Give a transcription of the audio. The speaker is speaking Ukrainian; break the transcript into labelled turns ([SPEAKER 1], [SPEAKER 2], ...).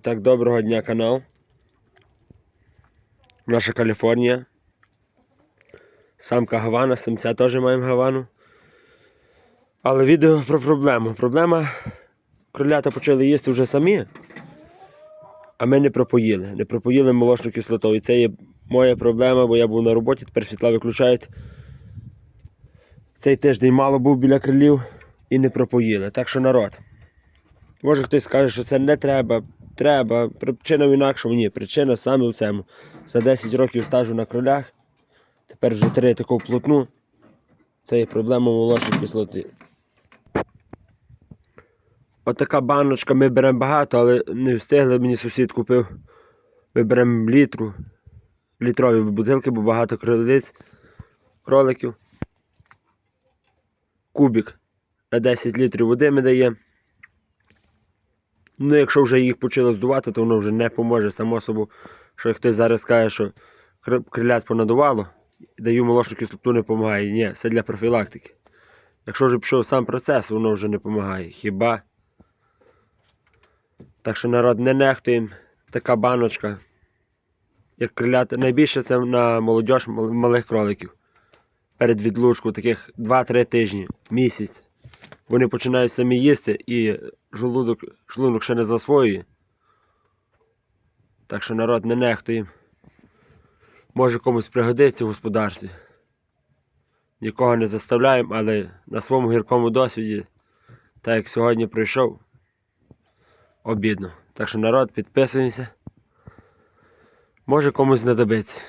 [SPEAKER 1] І так, доброго дня, канал. Наша Каліфорнія. Самка Гавана, самця теж маємо Гавану. Але відео про проблему. Проблема кролята почали їсти вже самі, а ми не пропоїли. Не пропоїли молочну кислоту. І це є моя проблема, бо я був на роботі, тепер світла виключають. Цей тиждень мало був біля крилів і не пропоїли. Так що народ. Може хтось скаже, що це не треба, треба. Причина в інакшому. Ні, причина саме в цьому. За 10 років стажу на кролях, тепер вже три таку плотну. Це є проблема молочної кислоти. Отака баночка, ми беремо багато, але не встигли, мені сусід купив. Ми беремо літру, літрові бутилки, бо багато кролиць, кроликів. Кубик на 10 літрів води ми даємо. Ну, якщо вже їх почало здувати, то воно вже не поможе. Само собою, що як хтось зараз каже, що кр- крилят понадувало, даю молочну кислоту не допомагає. Ні, це для профілактики. Якщо вже пішов сам процес, воно вже не допомагає. Хіба? Так що народ не нехтуємо. Така баночка. Як крилята. Найбільше це на молодіж малих кроликів. Перед відлучку, таких 2-3 тижні, місяць. Вони починають самі їсти і жолудок, шлунок ще не засвоює. Так що народ не нехтує. Може комусь пригодиться в господарстві. Нікого не заставляємо, але на своєму гіркому досвіді, так як сьогодні пройшов, обідно. Так що народ, підписуємося. Може комусь знадобиться.